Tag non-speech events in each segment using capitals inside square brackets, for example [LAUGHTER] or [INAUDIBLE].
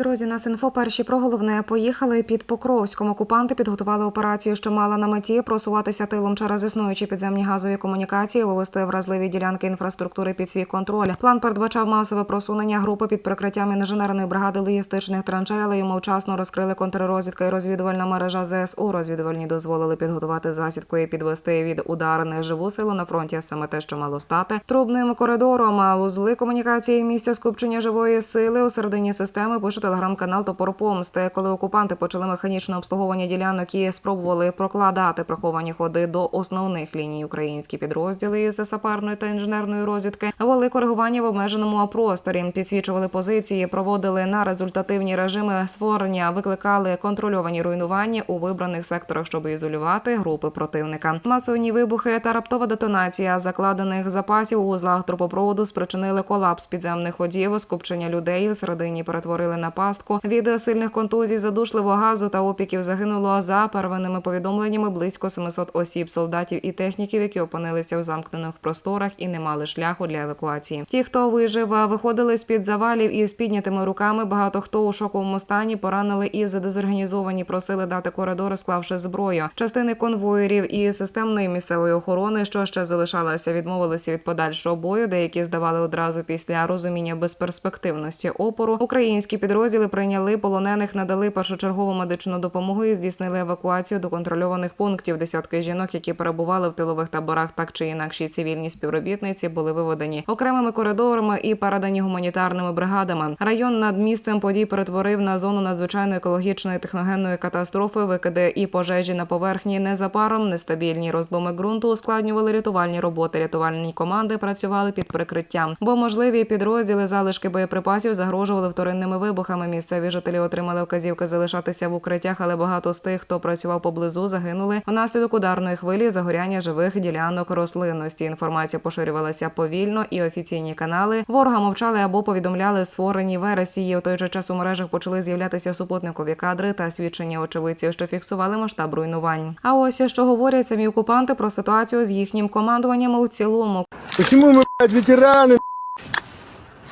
Друзі, нас інфо перші про головне поїхали під Покровськом. Окупанти підготували операцію, що мала на меті просуватися тилом через існуючі підземні газові комунікації, вивести вразливі ділянки інфраструктури під свій контроль. План передбачав масове просунення групи під прикриттям інженерної бригади логістичних траншей, але йому вчасно розкрили контррозвідка і розвідувальна мережа ЗСУ. Розвідувальні дозволили підготувати засідку і підвести від ударних живу силу на фронті. Саме те, що мало стати трубним коридором. А вузли комунікації місця скупчення живої сили у середині системи пише телеграм-канал Топор Помсти. Коли окупанти почали механічне обслуговування ділянок і спробували прокладати приховані ходи до основних ліній українські підрозділи із саперної та інженерної розвідки, вели коригування в обмеженому просторі, підсвічували позиції, проводили на результативні режими створення, викликали контрольовані руйнування у вибраних секторах, щоб ізолювати групи противника. Масовні вибухи та раптова детонація закладених запасів у узлах трубопроводу спричинили колапс підземних ходів, скупчення людей всередині перетворили на пастку. Від сильних контузій, задушливого газу та опіків загинуло за первинними повідомленнями близько 700 осіб, солдатів і техніків, які опинилися в замкнених просторах і не мали шляху для евакуації. Ті, хто вижив, виходили з під завалів із піднятими руками. Багато хто у шоковому стані поранили і задезорганізовані просили дати коридори, склавши зброю. Частини конвоїрів і системної місцевої охорони, що ще залишалася, відмовилися від подальшого бою. Деякі здавали одразу після розуміння безперспективності опору. Українські підрозділи прийняли полонених, надали першочергову медичну допомогу і здійснили евакуацію до контрольованих пунктів. Десятки жінок, які перебували в тилових таборах, так чи інакші цивільні співробітниці, були виведені окремими коридорами і передані гуманітарними бригадами. Район над місцем подій перетворив на зону надзвичайної екологічної техногенної катастрофи. Викиди і пожежі на поверхні незабаром нестабільні розломи ґрунту ускладнювали рятувальні роботи. Рятувальні команди працювали під прикриттям, бо можливі підрозділи залишки боєприпасів загрожували вторинними вибухами. Місцеві жителі отримали вказівки залишатися в укриттях, але багато з тих, хто працював поблизу, загинули внаслідок ударної хвилі загоряння живих ділянок рослинності. Інформація поширювалася повільно, і офіційні канали ворога мовчали або повідомляли створені вересії. У той же час у мережах почали з'являтися супутникові кадри та свідчення очевидців, що фіксували масштаб руйнувань. А ось що говорять самі окупанти про ситуацію з їхнім командуванням у цілому. Почему мы, блядь, ветераны,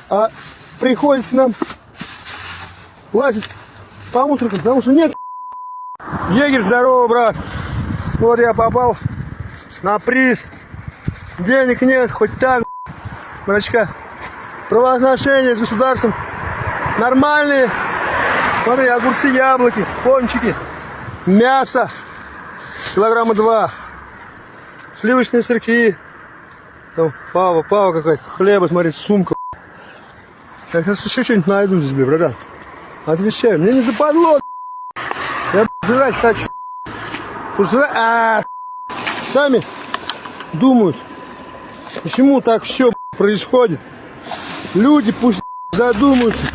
а приходится нам лазить по мусоркам, потому что нет Егерь, здорово, брат. Вот я попал на приз. Денег нет, хоть так, браточка. Правоотношения с государством нормальные. Смотри, огурцы, яблоки, пончики, мясо, килограмма два, сливочные сырки, там пава, пава какая-то, хлеба, смотри, сумка. Я сейчас еще что-нибудь найду здесь, братан. Отвечаю, мне не западло, я жрать хочу. Жрать, а, сами думают, почему так все происходит. Люди пусть задумаются,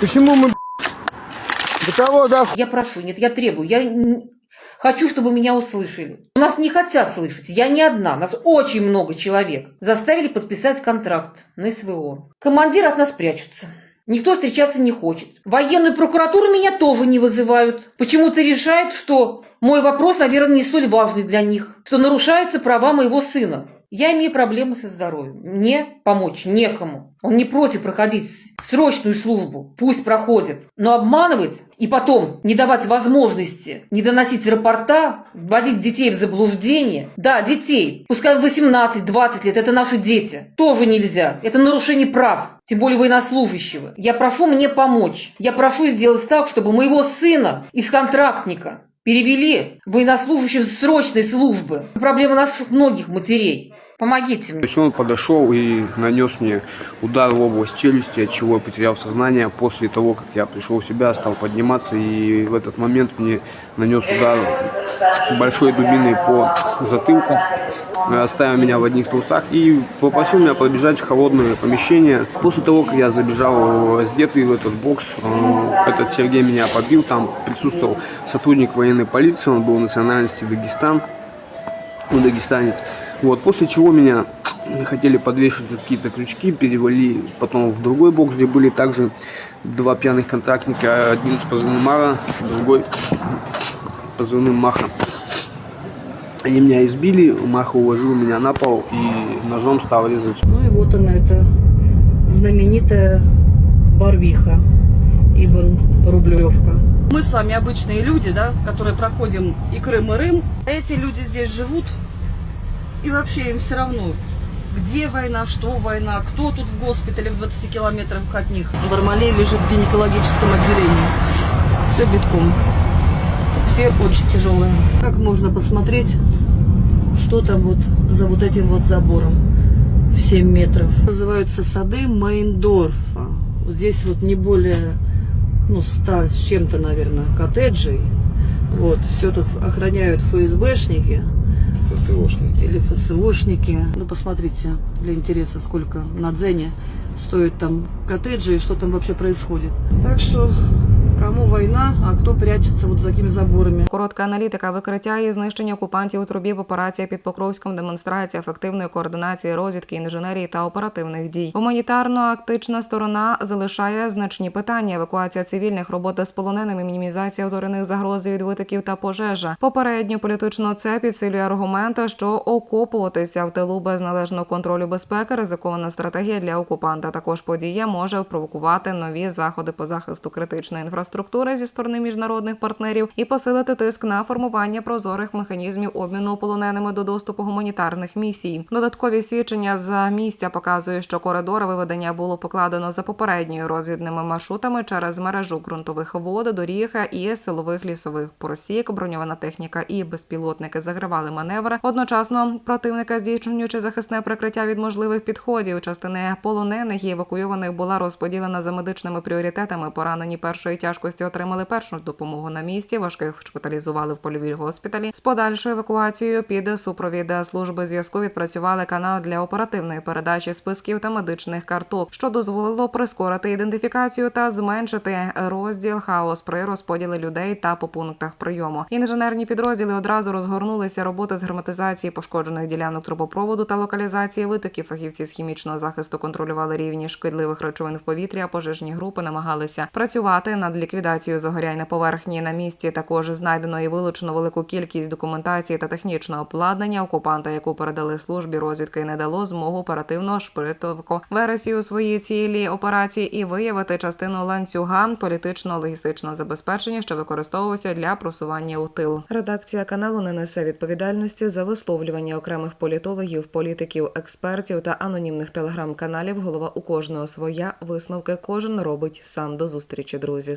почему мы до того да Я прошу, нет, я требую, я хочу, чтобы меня услышали. Нас не хотят слышать, я не одна, нас очень много человек. Заставили подписать контракт на СВО. Командир от нас прячутся. Никто встречаться не хочет. Военную прокуратуру меня тоже не вызывают. Почему-то решают, что мой вопрос, наверное, не столь важный для них, что нарушаются права моего сына. Я имею проблемы со здоровьем. Мне помочь некому. Он не против проходить срочную службу. Пусть проходит. Но обманывать и потом не давать возможности, не доносить рапорта, вводить детей в заблуждение. Да, детей. Пускай 18-20 лет, это наши дети. Тоже нельзя. Это нарушение прав. Тем более военнослужащего. Я прошу мне помочь. Я прошу сделать так, чтобы моего сына из контрактника перевели военнослужащих срочной службы. Проблема наших многих матерей. Помогите То мне. есть он подошел и нанес мне удар в область челюсти, от чего я потерял сознание. После того, как я пришел в себя, стал подниматься, и в этот момент мне нанес удар большой дубиной по затылку, оставив меня в одних трусах и попросил меня пробежать в холодное помещение. После того, как я забежал раздетый в этот бокс, э, этот Сергей меня побил, там присутствовал сотрудник военной полиции, он был национальности Дагестан, он дагестанец. Вот, после чего меня [TSK] хотели подвешать за какие-то крючки, перевели потом в другой бокс, где были также два пьяных контрактника, один с позывным Мара, другой [TSK] позывным Маха. Они меня избили, Маха уложил меня на пол и ножом стал резать. Ну и вот она, эта знаменитая Барвиха. Ибн Рублевка. Мы с вами обычные люди, да, которые проходим и Крым, и Рым. А Эти люди здесь живут, и вообще им все равно, где война, что война, кто тут в госпитале в 20 километрах от них. Бармалей лежит в гинекологическом отделении. Все битком. Все очень тяжелые. Как можно посмотреть, что там вот за вот этим вот забором в 7 метров. Называются сады Мейндорфа. Вот здесь вот не более, ну, 100 с чем-то, наверное, коттеджей. Вот, все тут охраняют ФСБшники ФСОшники. или ФСОшники. Ну, посмотрите, для интереса, сколько на Дзене стоят там коттеджи и что там вообще происходит. Так что, кому война, а кто прячется вот за такими заборами. Коротка аналітика викриття і знищення окупантів у трубі в операція під Покровськом демонстрація ефективної координації розвідки, інженерії та оперативних дій. Гуманітарно-актична сторона залишає значні питання: евакуація цивільних, робота з полоненими, мінімізація уторинних загроз від витоків та пожежа. Попередньо політично це підсилює аргумент, що окопуватися в тилу без належного контролю безпеки ризикована стратегія для окупанта. Також подія може провокувати нові заходи по захисту критичної інфраструктури зі сторони міжнародних партнерів і посилити тиск на формування прозорих механізмів обміну полоненими до доступу гуманітарних місій. Додаткові свідчення з місця показують, що коридори виведення було покладено за попередньою розвідними маршрутами через мережу ґрунтових вод, доріг і силових лісових просік. Броньована техніка і безпілотники загравали маневри. Одночасно противника здійснюючи захисне прикриття від можливих підходів. Частини полонених і евакуйованих була розподілена за медичними пріоритетами. Поранені першої тяжкості отримали першу допомогу на місці. Важких шпиталізували в польовій госпіталі. З подальшою евакуацією під супровід служби зв'язку відпрацювали канал для оперативної передачі списків та медичних карток, що дозволило прискорити ідентифікацію та зменшити розділ хаос при розподілі людей та по пунктах прийому. Інженерні підрозділи одразу розгорнулися роботи з герметизації пошкоджених ділянок трубопроводу та локалізації витоків. Фахівці з хімічного захисту контролювали рівні шкідливих речовин в повітрі. Пожежні групи намагалися працювати над ліквідацією загорянь на поверхні. На місці також знайдено і вилучено велику кількість документації та технічного обладнання. Окупанта, яку передали службі розвідки, не дало змогу оперативно шпитовко версію своєї цілі операції і виявити частину ланцюга політично-логістичного забезпечення, що використовувався для просування у тил. Редакція каналу не несе відповідальності за висловлювання окремих політологів, політиків, експертів та анонімних телеграм-каналів. Голова у кожного своя висновки кожен робить сам. До зустрічі, друзі.